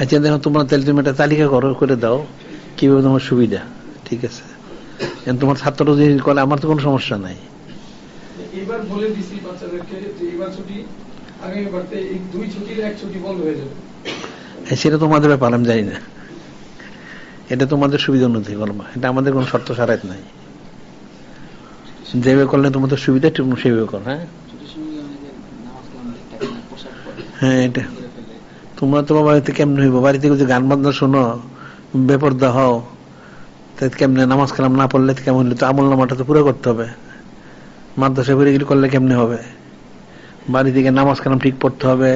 আচ্ছা দেখো তোমার তাহলে তুমি একটা তালিকা করো করে দাও কীভাবে তোমার সুবিধা? ঠিক আছে? তোমার ছাত্ররা যদি করে আমার তো কোনো সমস্যা নাই। এবার বলে দিছি বাচ্চাদেরকে যে এবার ছুটি আগামীবার এই দুই ছুটির এক ছুটি বন্ধ হয়ে যাবে। সেটা তোমাদের ব্যাপার আমি জানি না। এটা তোমাদের সুবিধা অনুযায়ী করবা এটা আমাদের কোনো শর্ত সারাইত নাই। যেভাবে করলে তোমাদের সুবিধা তুমি সেভাবে করো হ্যাঁ? হ্যাঁ এটা। তোমরা তোমার বাড়িতে কেমন হইব? বাড়িতে যদি গান বাজনা শোনো, বেপরদা হও। তা কেমনে নামাজ কালাম না পড়লে কেমন হইল? তো আমল নামাটা তো পুরো করতে হবে। মাদ্রাসা বেরিয়ে গেলে করলে কেমনে হবে? বাড়ি থেকে নামাজ কালাম ঠিক পড়তে হবে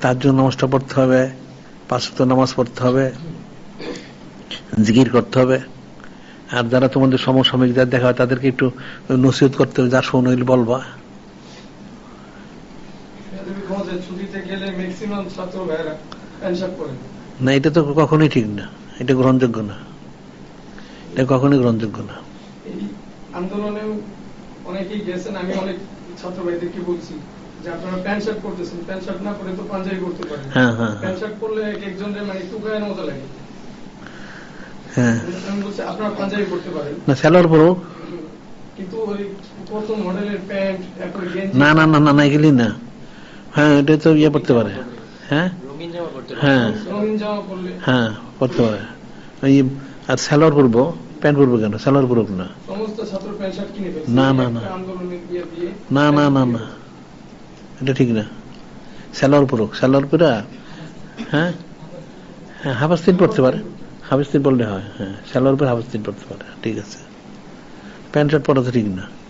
তার জন্য নামাজটা পড়তে হবে, পাঁচ ওয়াক্ত নামাজ পড়তে হবে, জিকির করতে হবে। আর যারা তোমাদের সমসাময়িক যারা দেখা হয়, তাদেরকে একটু নসিহত করতে হবে, যা শোনো এগুলো বলবা। তুমি ছুটিতে গেলে ম্যাক্সিমাম ছাত্র ভাইয়েরা প্যান্ট পরে না এটা তো কখনোই ঠিক না। এটা গ্রহণযোগ্য না। এটা কখনোই গ্রহণযোগ্য না। এই আন্দোলনেও অনেকেই গেছেন আমি অনেক ছাত্র ভাইদেরকে বলছি যে আপনারা প্যান্ট শার্ট করতেছেন প্যান্ট শার্ট না পরে তো পাঞ্জাবি করতে পারেন। হ্যাঁ, হ্যাঁ, প্যান্ট শার্ট পরলে এক একজনের মানে টুকায়ের মতো লাগে। হ্যাঁ। আমি বলছি আপনারা পাঞ্জাবি করতে পারেন। না স্যালোয়ার পরো কিন্তু ওই কত মডেলের প্যান্ট তারপরে গেঞ্জি। না না না না না এগুলি না। হ্যাঁ এটা তো ইয়ে পড়তে পারে। হ্যাঁ। হ্যাঁ। হ্যাঁ পড়তে পারে। আর স্যালোয়ার পরবো প্যান্ট পরবো কেন? স্যালোয়ার পরব না। না, না, না। না না না না। এটা ঠিক না। স্যালোয়ার পরুক স্যালোয়ার পরা হ্যাঁ? হ্যাঁ হাফাস্তিন পড়তে পারে। হাফাস্তিন পড়লে হয় হ্যাঁ। স্যালোয়ার পরে হাফাস্তিন পড়তে পারে ঠিক আছে। প্যান্ট শার্ট পরা তো ঠিক না।